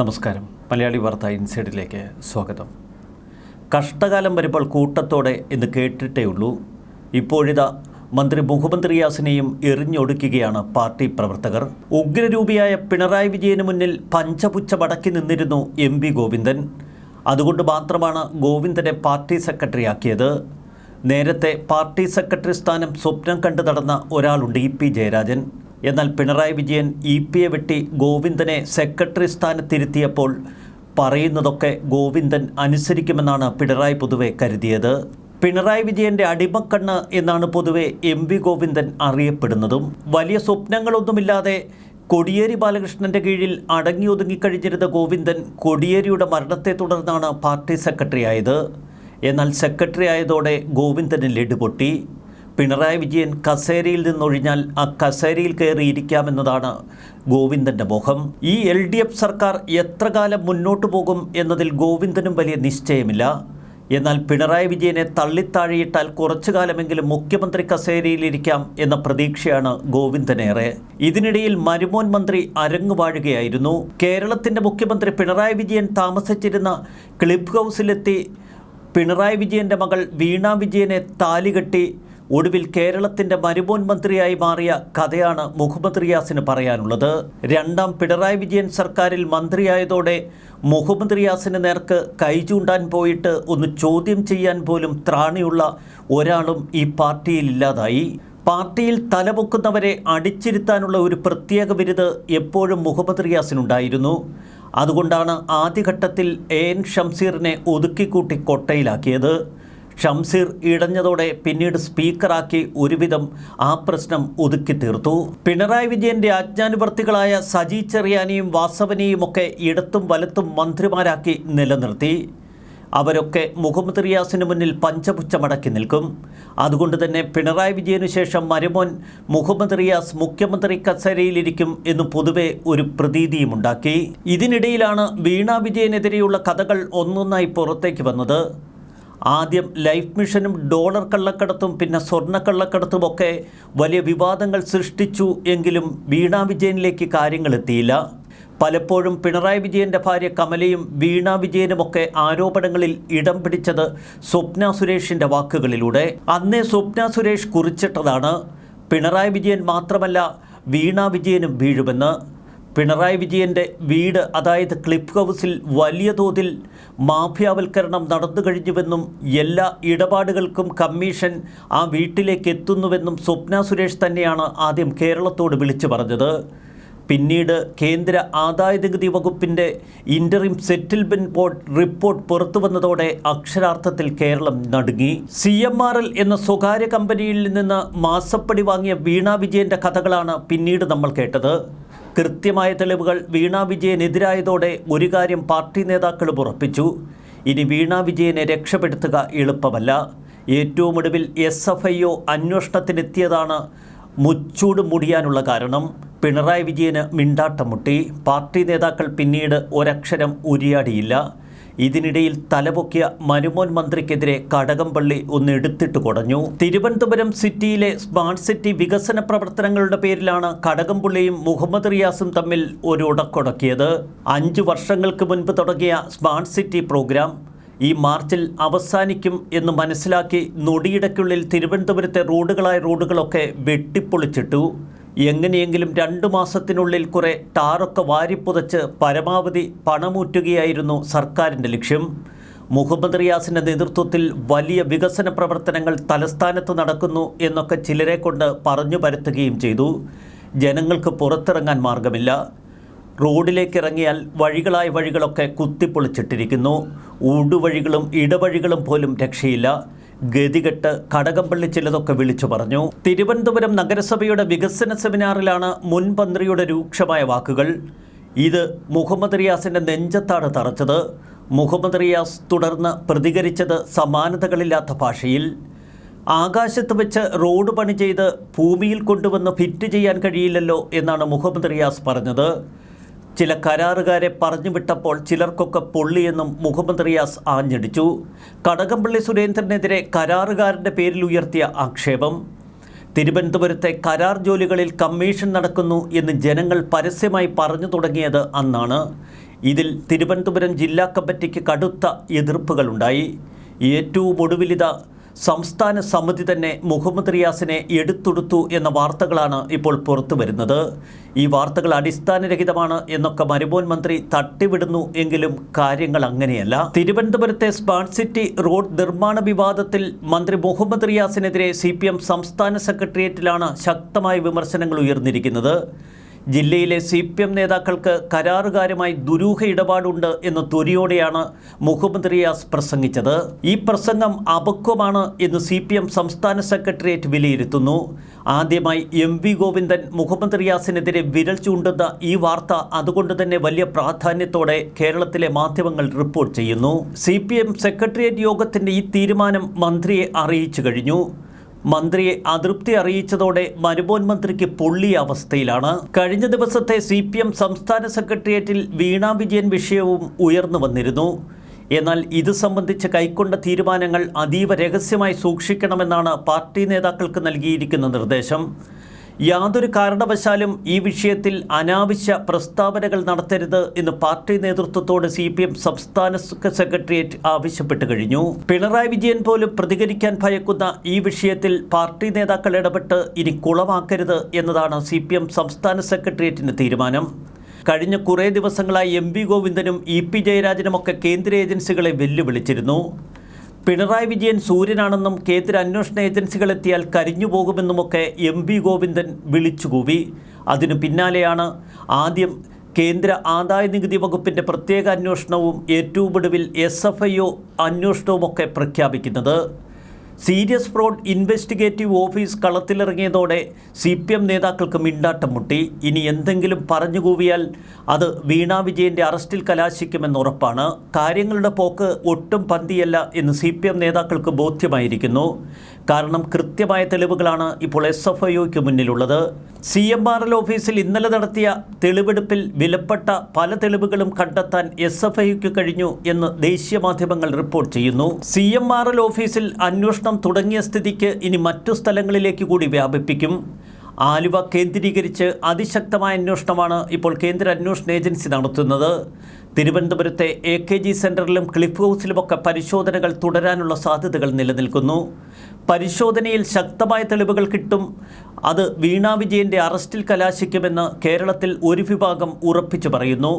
നമസ്കാരം. മലയാളി വാർത്ത ഇൻസൈഡിലേക്ക് സ്വാഗതം. കഷ്ടകാലം വരുമ്പോൾ കൂട്ടത്തോടെ എന്ന് കേട്ടിട്ടേ ഉള്ളൂ. ഇപ്പോഴിതാ മന്ത്രി മുഹമ്മദ് റിയാസിനെയും എറിഞ്ഞൊടുക്കുകയാണ് പാർട്ടി പ്രവർത്തകർ. ഉഗ്രരൂപിയായ പിണറായി വിജയന് മുന്നിൽ പഞ്ചപുച്ച മടക്കി നിന്നിരുന്നു എം വി ഗോവിന്ദൻ. അതുകൊണ്ട് മാത്രമാണ് ഗോവിന്ദനെ പാർട്ടി സെക്രട്ടറിയാക്കിയത് നേരത്തെ പാർട്ടി സെക്രട്ടറി സ്ഥാനം സ്വപ്നം കണ്ടു നടന്ന ഒരാളുണ്ട് ഇ പി ജയരാജൻ. എന്നാൽ പിണറായി വിജയൻ ഇ പിയെ വെട്ടി ഗോവിന്ദനെ സെക്രട്ടറി സ്ഥാനത്തിരുത്തിയപ്പോൾ പറയുന്നതൊക്കെ ഗോവിന്ദൻ അനുസരിക്കുമെന്നാണ് പിണറായി പൊതുവെ കരുതിയത്. പിണറായി വിജയന്റെ അടിമക്കണ്ണ് എന്നാണ് പൊതുവെ എം വി ഗോവിന്ദൻ അറിയപ്പെടുന്നതും. വലിയ സ്വപ്നങ്ങളൊന്നുമില്ലാതെ കൊടിയേരി ബാലകൃഷ്ണന്റെ കീഴിൽ അടങ്ങി ഒതുങ്ങിക്കഴിഞ്ഞിരുന്ന ഗോവിന്ദൻ കൊടിയേരിയുടെ മരണത്തെ തുടർന്നാണ് പാർട്ടി സെക്രട്ടറി ആയത് എന്നാൽ സെക്രട്ടറി ആയതോടെ ഗോവിന്ദന് ലഡു പൊട്ടി പിണറായി വിജയൻ കസേരയിൽ നിന്നൊഴിഞ്ഞാൽ ആ കസേരയിൽ കയറിയിരിക്കാമെന്നതാണ് ഗോവിന്ദന്റെ മോഹം. ഈ എൽ ഡി എഫ് സർക്കാർ എത്ര കാലം മുന്നോട്ട് പോകും എന്നതിൽ ഗോവിന്ദനും വലിയ നിശ്ചയമില്ല. എന്നാൽ പിണറായി വിജയനെ തള്ളിത്താഴിയിട്ടാൽ കുറച്ചു കാലമെങ്കിലും മുഖ്യമന്ത്രി കസേരയിലിരിക്കാം എന്ന പ്രതീക്ഷയാണ് ഗോവിന്ദനേറെ. ഇതിനിടയിൽ മരുമോൻ മന്ത്രി അരങ്ങുവാഴുകയായിരുന്നു കേരളത്തിന്റെ മുഖ്യമന്ത്രി പിണറായി വിജയൻ താമസിച്ചിരുന്ന ക്ലിബ് ഹൗസിലെത്തി പിണറായി വിജയന്റെ മകൾ വീണ വിജയനെ താലികെട്ടി ഒടുവിൽ കേരളത്തിന്റെ മരുമോൻ മന്ത്രിയായി മാറിയ കഥയാണ് മുഹമ്മദ് റിയാസിന് പറയാനുള്ളത്. രണ്ടാം പിണറായി വിജയൻ സർക്കാരിൽ മന്ത്രിയായതോടെ മുഹമ്മദ് റിയാസിന് നേർക്ക് കൈചൂണ്ടാൻ പോയിട്ട് ഒന്ന് ചോദ്യം ചെയ്യാൻ പോലും ത്രാണിയുള്ള ഒരാളും ഈ പാർട്ടിയിൽ ഇല്ലാതായി. പാർട്ടിയിൽ തലപൊക്കുന്നവരെ അടിച്ചിരുത്താനുള്ള ഒരു പ്രത്യേക ബിരുദ് എപ്പോഴും മുഹമ്മദ് റിയാസിനുണ്ടായിരുന്നു. അതുകൊണ്ടാണ് ആദ്യഘട്ടത്തിൽ എ എൻ ഷംസീറിനെ ഒതുക്കിക്കൂട്ടി കൊട്ടയിലാക്കിയത്. ഷംസീർ ഇടഞ്ഞതോടെ പിന്നീട് സ്പീക്കറാക്കി ഒരുവിധം ആ പ്രശ്നം ഒതുക്കി തീർത്തു. പിണറായി വിജയന്റെ ആജ്ഞാനുവർത്തികളായ സജി ചെറിയാനിയും വാസവനെയും ഒക്കെ ഇടത്തും വലത്തും മന്ത്രിമാരാക്കി നിലനിർത്തി. അവരൊക്കെ മുഹമ്മദ് റിയാസിന് മുന്നിൽ പഞ്ചപുച്ച മടക്കി നിൽക്കും. അതുകൊണ്ട് തന്നെ പിണറായി വിജയനു ശേഷം മരുമോൻ മുഹമ്മദ് റിയാസ് മുഖ്യമന്ത്രി കസേരയിലിരിക്കും എന്ന് പൊതുവെ ഒരു പ്രതീതിയുമുണ്ടാക്കി. ഇതിനിടയിലാണ് വീണ വിജയനെതിരെയുള്ള കഥകൾ ഒന്നൊന്നായി പുറത്തേക്ക് വന്നത്. ആദ്യം ലൈഫ് മിഷനും ഡോളർ കള്ളക്കടത്തും പിന്നെ സ്വർണക്കള്ളക്കടത്തും ഒക്കെ വലിയ വിവാദങ്ങൾ സൃഷ്ടിച്ചു എങ്കിലും വീണ വിജയനിലേക്ക് കാര്യങ്ങൾ എത്തിയില്ല. പലപ്പോഴും പിണറായി വിജയന്റെ ഭാര്യ കമലയും വീണ വിജയനുമൊക്കെ ആരോപണങ്ങളിൽ ഇടം പിടിച്ചത് സ്വപ്ന സുരേഷിന്റെ വാക്കുകളിലൂടെ. അന്നേ സ്വപ്ന സുരേഷ് കുറിച്ചിട്ടതാണ്. പിണറായി വിജയൻ മാത്രമല്ല വീണ വിജയനും വീഴുമെന്ന്. പിണറായി വിജയന്റെ വീട് അതായത് ക്ലിപ്പ് ഹൗസിൽ വലിയ തോതിൽ മാഫിയാവൽക്കരണം നടന്നു കഴിഞ്ഞുവെന്നും എല്ലാ ഇടപാടുകൾക്കും കമ്മീഷൻ ആ വീട്ടിലേക്ക് എത്തുന്നുവെന്നും സ്വപ്ന സുരേഷ് തന്നെയാണ് ആദ്യം കേരളത്തോട് വിളിച്ചു പറഞ്ഞത്. പിന്നീട് കേന്ദ്ര ആദായനികുതി വകുപ്പിന്റെ ഇന്ററിം സെറ്റിൽമെന്റ് ബോർഡ് റിപ്പോർട്ട് പുറത്തു വന്നതോടെ അക്ഷരാർത്ഥത്തിൽ കേരളം നടുങ്ങി. സി എം ആർ എൽ എന്ന സ്വകാര്യ കമ്പനിയിൽ നിന്ന് മാസപ്പടി വാങ്ങിയ വീണ വിജയന്റെ കഥകളാണ് പിന്നീട് നമ്മൾ കേട്ടത്. കൃത്യമായ തെളിവുകൾ വീണ വിജയനെതിരായതോടെ ഒരു കാര്യം പാർട്ടി നേതാക്കളും ഉറപ്പിച്ചു. ഇനി വീണ വിജയനെ രക്ഷപ്പെടുത്തുക എളുപ്പമല്ല. ഏറ്റവും ഒടുവിൽ എസ് എഫ് ഐ ഒ അന്വേഷണത്തിനെത്തിയതാണ് മുച്ചൂട് മുടിയാനുള്ള കാരണം. പിണറായി വിജയന് മിണ്ടാട്ടം മുട്ടി. പാർട്ടി നേതാക്കൾ പിന്നീട് ഒരക്ഷരം ഉരിയാടിയില്ല. ഇതിനിടയിൽ തലപൊക്കിയ മനുമോൻ മന്ത്രിക്കെതിരെ കടകംപള്ളി ഒന്ന് എടുത്തിട്ട് കുടഞ്ഞു. തിരുവനന്തപുരം സിറ്റിയിലെ സ്മാർട്ട് സിറ്റി വികസന പ്രവർത്തനങ്ങളുടെ പേരിലാണ് കടകംപള്ളിയും മുഹമ്മദ് റിയാസും തമ്മിൽ ഒരു ഉടക്കൊടക്കിയത്. അഞ്ചു വർഷങ്ങൾക്ക് മുൻപ് തുടങ്ങിയ സ്മാർട്ട് സിറ്റി പ്രോഗ്രാം ഈ മാർച്ചിൽ അവസാനിക്കും എന്ന് മനസ്സിലാക്കി നൊടിയിടയ്ക്കുള്ളിൽ തിരുവനന്തപുരത്തെ റോഡുകളായ റോഡുകളൊക്കെ വെട്ടിപ്പൊളിച്ചിട്ടു. എങ്ങനെയെങ്കിലും രണ്ടു മാസത്തിനുള്ളിൽ കുറെ ടാറൊക്കെ വാരിപ്പുതച്ച് പരമാവധി പണമൂറ്റുകയായിരുന്നു സർക്കാരിന്റെ ലക്ഷ്യം. മുഹമ്മദ് റിയാസിന്റെ നേതൃത്വത്തിൽ വലിയ വികസന പ്രവർത്തനങ്ങൾ തലസ്ഥാനത്ത് നടക്കുന്നു എന്നൊക്കെ ചിലരെ കൊണ്ട് പറഞ്ഞു പരത്തുകയും ചെയ്തു. ജനങ്ങൾക്ക് പുറത്തിറങ്ങാൻ മാർഗമില്ല. റോഡിലേക്ക് ഇറങ്ങിയാൽ വഴികളായ വഴികളൊക്കെ കുത്തിപ്പൊളിച്ചിട്ടിരിക്കുന്നു. ഊടുവഴികളും ഇടവഴികളും പോലും രക്ഷയില്ല. ഗതികെട്ട് കടകംപള്ളി ചിലതൊക്കെ വിളിച്ചു പറഞ്ഞു. തിരുവനന്തപുരം നഗരസഭയുടെ വികസന സെമിനാറിലാണ് മുൻ മന്ത്രിയുടെ രൂക്ഷമായ വാക്കുകൾ. ഇത് മുഹമ്മദ് റിയാസിന്റെ നെഞ്ചത്താണ് തറച്ചത്. മുഹമ്മദ് റിയാസ് തുടർന്ന് പ്രതികരിച്ചത് സമാനതകളില്ലാത്ത ഭാഷയിൽ. ആകാശത്ത് വെച്ച് റോഡ് പണി ചെയ്ത് ഭൂമിയിൽ കൊണ്ടുവന്ന് ഫിറ്റ് ചെയ്യാൻ കഴിയില്ലല്ലോ എന്നാണ് മുഹമ്മദ് റിയാസ് പറഞ്ഞത്. ചില കരാറുകാരെ പറഞ്ഞു വിട്ടപ്പോൾ ചിലർക്കൊക്കെ പൊള്ളിയെന്നും മുഹമ്മദ് റിയാസ് ആഞ്ഞടിച്ചു. കടകംപള്ളി സുരേന്ദ്രനെതിരെ കരാറുകാരന്റെ പേരിൽ ഉയർത്തിയ ആക്ഷേപം. തിരുവനന്തപുരത്തെ കരാർ ജോലികളിൽ കമ്മീഷൻ നടക്കുന്നു എന്ന് ജനങ്ങൾ പരസ്യമായി പറഞ്ഞു തുടങ്ങിയത് അന്നാണ്. ഇതിൽ തിരുവനന്തപുരം ജില്ലാ കമ്മിറ്റിക്ക് കടുത്ത എതിർപ്പുകളുണ്ടായി. ഏറ്റവും ഒടുവിലിത സംസ്ഥാന സമിതി തന്നെ മുഹമ്മദ് റിയാസിനെ എടുത്തൊടുത്തു എന്ന വാർത്തകളാണ് ഇപ്പോൾ പുറത്തു വരുന്നത്. ഈ വാർത്തകൾ അടിസ്ഥാനരഹിതമാണ് എന്നൊക്കെ മരുമോൻ മന്ത്രി തട്ടിവിടുന്നു എങ്കിലും കാര്യങ്ങൾ അങ്ങനെയല്ല. തിരുവനന്തപുരത്തെ സ്മാർട്ട് സിറ്റി റോഡ് നിർമ്മാണ വിവാദത്തിൽ മന്ത്രി മുഹമ്മദ് റിയാസിനെതിരെ സി സംസ്ഥാന സെക്രട്ടേറിയറ്റിലാണ് ശക്തമായ വിമർശനങ്ങൾ ഉയർന്നിരിക്കുന്നത്. ജില്ലയിലെ സി പി എം നേതാക്കൾക്ക് കരാറുകാരുമായി ദുരൂഹ ഇടപാടുണ്ട് എന്ന് തൊരിയോടെയാണ് മുഹമ്മദ് റിയാസ് പ്രസംഗിച്ചത്. ഈ പ്രസംഗം അപക്വമാണ് എന്ന് സി പി എം സംസ്ഥാന സെക്രട്ടേറിയറ്റ് വിലയിരുത്തുന്നു. ആദ്യമായി എം വി ഗോവിന്ദൻ മുഹമ്മദ് റിയാസിനെതിരെ വിരൽ ചൂണ്ടുന്ന ഈ വാർത്ത അതുകൊണ്ട് തന്നെ വലിയ പ്രാധാന്യത്തോടെ കേരളത്തിലെ മാധ്യമങ്ങൾ റിപ്പോർട്ട് ചെയ്യുന്നു. സി പി എം സെക്രട്ടേറിയറ്റ് യോഗത്തിന്റെ ഈ തീരുമാനം മന്ത്രിയെ അറിയിച്ചു കഴിഞ്ഞു. മന്ത്രിയെ അതൃപ്തി അറിയിച്ചതോടെ മരുമോൻ മന്ത്രിക്ക് പൊള്ളിയ അവസ്ഥയിലാണ്. കഴിഞ്ഞ ദിവസത്തെ സി പി എം സംസ്ഥാന സെക്രട്ടേറിയറ്റിൽ വീണ വിജയൻ വിഷയവും ഉയർന്നു വന്നിരുന്നു. എന്നാൽ ഇത് സംബന്ധിച്ച് കൈക്കൊണ്ട തീരുമാനങ്ങൾ അതീവ രഹസ്യമായി സൂക്ഷിക്കണമെന്നാണ് പാർട്ടി നേതാക്കൾക്ക് നൽകിയിരിക്കുന്ന നിർദ്ദേശം. യാതൊരു കാരണവശാലും ഈ വിഷയത്തിൽ അനാവശ്യ പ്രസ്താവനകൾ നടത്തരുത് എന്ന് പാർട്ടി നേതൃത്വത്തോട് സി പി എം സംസ്ഥാന സെക്രട്ടേറിയറ്റ് ആവശ്യപ്പെട്ടു കഴിഞ്ഞു. പിണറായി വിജയൻ പോലും പ്രതികരിക്കാൻ ഭയക്കുന്ന ഈ വിഷയത്തിൽ പാർട്ടി നേതാക്കൾ ഇടപെട്ട് ഇനി കുളമാക്കരുത് എന്നതാണ് സി പി എം സംസ്ഥാന സെക്രട്ടേറിയറ്റിന്റെ തീരുമാനം. കഴിഞ്ഞ കുറേ ദിവസങ്ങളായി എം വി ഗോവിന്ദനും ഇ പി ജയരാജനുമൊക്കെ കേന്ദ്ര ഏജൻസികളെ വെല്ലുവിളിച്ചിരുന്നു. പിണറായി വിജയൻ സൂര്യനാണെന്നും കേന്ദ്ര അന്വേഷണ ഏജൻസികൾ എത്തിയാൽ കരിഞ്ഞു പോകുമെന്നുമൊക്കെ എം വി ഗോവിന്ദൻ വിളിച്ചുകൂവി. അതിനു പിന്നാലെയാണ് ആദ്യം കേന്ദ്ര ആദായ നികുതി വകുപ്പിന്റെ പ്രത്യേക അന്വേഷണവും ഏറ്റവും ഒടുവിൽ എസ് എഫ് ഐ ഒ അന്വേഷണവുമൊക്കെ പ്രഖ്യാപിക്കുന്നത്. സീരിയസ് ഫ്രോഡ് ഇൻവെസ്റ്റിഗേറ്റീവ് ഓഫീസ് കളത്തിലിറങ്ങിയതോടെ സി പി എം നേതാക്കൾക്ക് മിണ്ടാട്ടം മുട്ടി. ഇനി എന്തെങ്കിലും പറഞ്ഞുകൂവിയാൽ അത് വീണാ വിജയന്റെ അറസ്റ്റിൽ കലാശിക്കുമെന്ന് ഉറപ്പാണ്. കാര്യങ്ങളുടെ പോക്ക് ഒട്ടും പന്തിയല്ല എന്ന് സി പി എം നേതാക്കൾക്ക് ബോധ്യമായിരിക്കുന്നു. കാരണം കൃത്യമായ തെളിവുകളാണ് ഇപ്പോൾ എസ് എഫ് ഐ ഒക്ക് മുന്നിലുള്ളത്. സി എം ആർ എൽ ഓഫീസിൽ ഇന്നലെ നടത്തിയ തെളിവെടുപ്പിൽ വിലപ്പെട്ട പല തെളിവുകളും കണ്ടെത്താൻ എസ് എഫ് ഐക്ക് കഴിഞ്ഞു എന്ന് ദേശീയ മാധ്യമങ്ങൾ റിപ്പോർട്ട് ചെയ്യുന്നു. സി എം ആർ എൽ ഓഫീസിൽ അന്വേഷണം തുടങ്ങിയ സ്ഥിതിക്ക് ഇനി മറ്റു സ്ഥലങ്ങളിലേക്ക് കൂടി വ്യാപിപ്പിക്കും. ആലുവ കേന്ദ്രീകരിച്ച് അതിശക്തമായ അന്വേഷണമാണ് ഇപ്പോൾ കേന്ദ്ര അന്വേഷണ ഏജൻസി നടത്തുന്നത്. തിരുവനന്തപുരത്തെ എ കെ ജി സെന്ററിലും ക്ലിഫ് ഹൗസിലുമൊക്കെ പരിശോധനകൾ തുടരാനുള്ള സാധ്യതകൾ നിലനിൽക്കുന്നു. പരിശോധനയിൽ ശക്തമായ തെളിവുകൾ കിട്ടും. അത് വീണാ വിജയന്റെ അറസ്റ്റിൽ കലാശിക്കുമെന്ന് കേരളത്തിൽ ഒരു വിഭാഗം ഉറപ്പിച്ചു പറയുന്നു.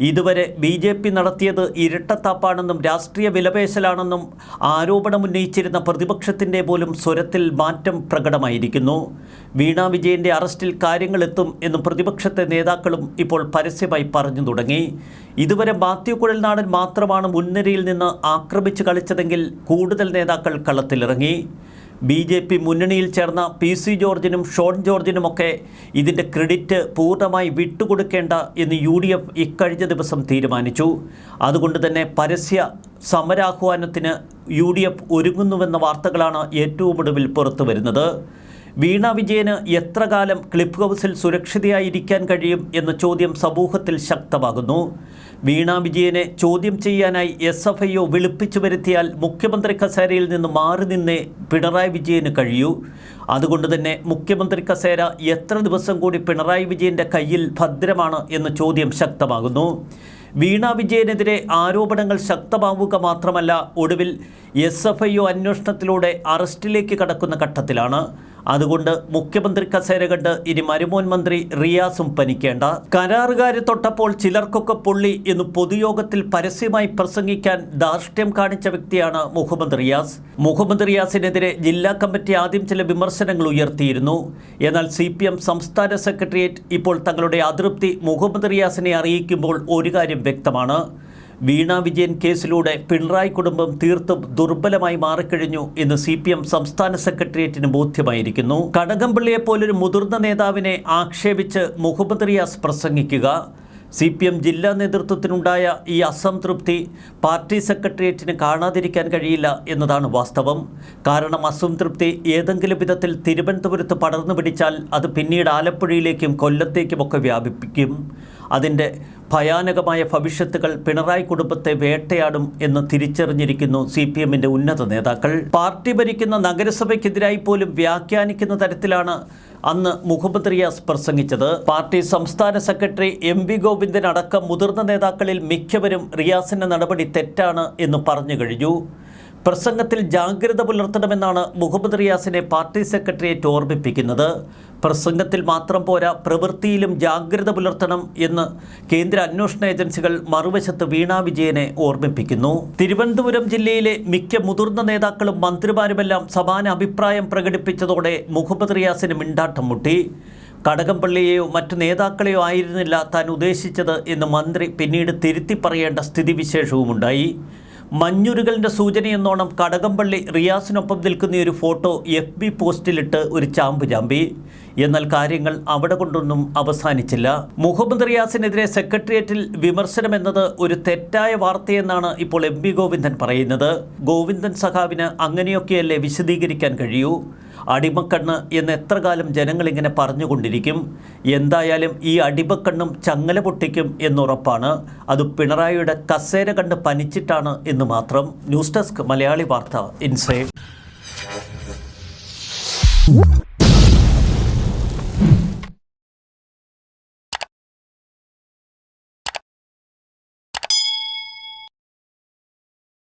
ഇതുവരെ ബി ജെ പി നടത്തിയത് ഇരട്ടത്താപ്പാണെന്നും രാഷ്ട്രീയ വിലപേശലാണെന്നും ആരോപണമുന്നയിച്ചിരുന്ന പ്രതിപക്ഷത്തിന്റെ പോലും സ്വരത്തിൽ മാറ്റം പ്രകടമായിരിക്കുന്നു. വീണ വിജയന്റെ അറസ്റ്റിൽ കാര്യങ്ങളെത്തും എന്ന് പ്രതിപക്ഷത്തെ നേതാക്കളും ഇപ്പോൾ പരസ്യമായി പറഞ്ഞു തുടങ്ങി. ഇതുവരെ മാത്യു കുഴൽനാടൻ മാത്രമാണ് മുൻനിരയിൽ നിന്ന് ആക്രമിച്ച് കളിച്ചതെങ്കിൽ കൂടുതൽ നേതാക്കൾ കളത്തിലിറങ്ങി. ബി ജെ പി മുന്നണിയിൽ ചേർന്ന പി സി ജോർജിനും ഷോൺ ജോർജിനുമൊക്കെ ഇതിന്റെ ക്രെഡിറ്റ് പൂർണമായി വിട്ടുകൊടുക്കേണ്ട എന്ന് യു ഡി എഫ് ഇക്കഴിഞ്ഞ ദിവസം തീരുമാനിച്ചു. അതുകൊണ്ട് തന്നെ പരസ്യ സമരാഹ്വാനത്തിന് യു ഡി എഫ് ഒരുങ്ങുന്നുവെന്ന വാർത്തകളാണ് ഏറ്റവും ഒടുവിൽ പുറത്തു വരുന്നത് വീണ വിജയന് എത്ര കാലം ക്ലിഫ് ഹൗസിൽ സുരക്ഷിതയായിരിക്കാൻ കഴിയും എന്ന ചോദ്യം സമൂഹത്തിൽ ശക്തമാകുന്നു. വീണ വിജയനെ ചോദ്യം ചെയ്യാനായി എസ് എഫ് ഐ ഒ വിളിപ്പിച്ചു വരുത്തിയാൽ മുഖ്യമന്ത്രി കസേരയിൽ നിന്ന് മാറി നിന്നേ പിണറായി വിജയന് കഴിയൂ. അതുകൊണ്ട് തന്നെ മുഖ്യമന്ത്രി കസേര എത്ര ദിവസം കൂടി പിണറായി വിജയന്റെ കയ്യിൽ ഭദ്രമാണ് എന്ന ചോദ്യം ശക്തമാകുന്നു. വീണ വിജയനെതിരെ ആരോപണങ്ങൾ ശക്തമാവുക മാത്രമല്ല ഒടുവിൽ എസ് എഫ് ഐ ഒ അന്വേഷണത്തിലൂടെ അറസ്റ്റിലേക്ക് കടക്കുന്ന ഘട്ടത്തിലാണ്. അതുകൊണ്ട് മുഖ്യമന്ത്രി കസേര കണ്ട് ഇനി മരുമോൻ മന്ത്രി റിയാസും പനിക്കേണ്ട. കരാറുകാരെ തൊട്ടപ്പോൾ ചിലർക്കൊക്കെ പൊള്ളി എന്ന് പൊതുയോഗത്തിൽ പരസ്യമായി പ്രസംഗിക്കാൻ ധാർഷ്ട്യം കാണിച്ച വ്യക്തിയാണ് മുഹമ്മദ് റിയാസ്. മുഹമ്മദ് റിയാസിനെതിരെ ജില്ലാ കമ്മിറ്റി ആദ്യം ചില വിമർശനങ്ങൾ ഉയർത്തിയിരുന്നു. എന്നാൽ സി സംസ്ഥാന സെക്രട്ടേറിയറ്റ് ഇപ്പോൾ തങ്ങളുടെ അതൃപ്തി മുഹമ്മദ് റിയാസിനെ അറിയിക്കുമ്പോൾ ഒരു കാര്യം വ്യക്തമാണ്. വീണ വിജയൻ കേസിലൂടെ പിണറായി കുടുംബം തീർത്തും ദുർബലമായി മാറിക്കഴിഞ്ഞു എന്ന് സി പി എം സംസ്ഥാന സെക്രട്ടേറിയറ്റിന് ബോധ്യമായിരിക്കുന്നു. കടകംപള്ളിയെ പോലൊരു മുതിർന്ന നേതാവിനെ ആക്ഷേപിച്ച് മുഹമ്മദ് റിയാസ് പ്രസംഗിക്കുക. സി പി എം ജില്ലാ നേതൃത്വത്തിനുണ്ടായ ഈ അസംതൃപ്തി പാർട്ടി സെക്രട്ടേറിയറ്റിന് കാണാതിരിക്കാൻ കഴിയില്ല എന്നതാണ് വാസ്തവം. കാരണം അസംതൃപ്തി ഏതെങ്കിലും വിധത്തിൽ തിരുവനന്തപുരത്ത് പടർന്നു പിടിച്ചാൽ അത് പിന്നീട് ആലപ്പുഴയിലേക്കും കൊല്ലത്തേക്കുമൊക്കെ വ്യാപിപ്പിക്കും. അതിന്റെ ഭയാനകമായ ഭവിഷ്യത്തുകൾ പിണറായി കുടുംബത്തെ വേട്ടയാടും എന്ന് തിരിച്ചറിഞ്ഞിരിക്കുന്നു സി പി എമ്മിന്റെ ഉന്നത നേതാക്കൾ. പാർട്ടി ഭരിക്കുന്ന നഗരസഭയ്ക്കെതിരായി പോലും വ്യാഖ്യാനിക്കുന്ന തരത്തിലാണ് അന്ന് മുഹമ്മദ് റിയാസ് പ്രസംഗിച്ചത്. പാർട്ടി സംസ്ഥാന സെക്രട്ടറി എം വി ഗോവിന്ദൻ അടക്കം മുതിർന്ന നേതാക്കളിൽ മിക്കവരും റിയാസിന്റെ നടപടി തെറ്റാണ് എന്ന് പറഞ്ഞു കഴിഞ്ഞു. പ്രസംഗത്തിൽ ജാഗ്രത പുലർത്തണമെന്നാണ് മുഹമ്മദ് റിയാസിനെ പാർട്ടി സെക്രട്ടേറിയറ്റ് ഓർമ്മിപ്പിക്കുന്നത്. പ്രസംഗത്തിൽ മാത്രം പോരാ പ്രവൃത്തിയിലും ജാഗ്രത പുലർത്തണം എന്ന് കേന്ദ്ര അന്വേഷണ ഏജൻസികൾ മറുവശത്ത് വീണ വിജയനെ ഓർമ്മിപ്പിക്കുന്നു. തിരുവനന്തപുരം ജില്ലയിലെ മിക്ക മുതിർന്ന നേതാക്കളും മന്ത്രിമാരുമെല്ലാം സമാന അഭിപ്രായം പ്രകടിപ്പിച്ചതോടെ മുഹമ്മദ് റിയാസിന് മിണ്ടാട്ടം മുട്ടി. കടകംപള്ളിയെയോ മറ്റു നേതാക്കളെയോ ആയിരുന്നില്ല താൻ ഉദ്ദേശിച്ചത് എന്ന് മന്ത്രി പിന്നീട് തിരുത്തി പറയേണ്ട സ്ഥിതിവിശേഷവുമുണ്ടായി. മഞ്ഞുരുകളുടെ സൂചനയെന്നോണം കടകംപള്ളി റിയാസിനൊപ്പം നിൽക്കുന്ന ഒരു ഫോട്ടോ എഫ് ബി പോസ്റ്റിലിട്ട് ഒരു ചാമ്പ് ചാമ്പി. എന്നാൽ കാര്യങ്ങൾ അവിടെ കൊണ്ടൊന്നും അവസാനിച്ചില്ല. മുഹമ്മദ് റിയാസിനെതിരെ സെക്രട്ടേറിയറ്റിൽ വിമർശനമെന്നത് ഒരു തെറ്റായ വാർത്തയെന്നാണ് ഇപ്പോൾ എം ഗോവിന്ദൻ പറയുന്നത്. ഗോവിന്ദൻ സഖാവിന് അങ്ങനെയൊക്കെയല്ലേ വിശദീകരിക്കാൻ കഴിയൂ? അടിമക്കണ്ണ് എന്ന് എത്ര കാലം ജനങ്ങളിങ്ങനെ പറഞ്ഞുകൊണ്ടിരിക്കും. എന്തായാലും ഈ അടിമക്കണ്ണും ചങ്ങല പൊട്ടിക്കും എന്നുറപ്പാണ്. അത് പിണറായിയുടെ കസേര കണ്ട് പനിച്ചിട്ടാണ് എന്ന് മാത്രം. ന്യൂസ് ഡെസ്ക് മലയാളി വാർത്ത ഇൻസൈഡ്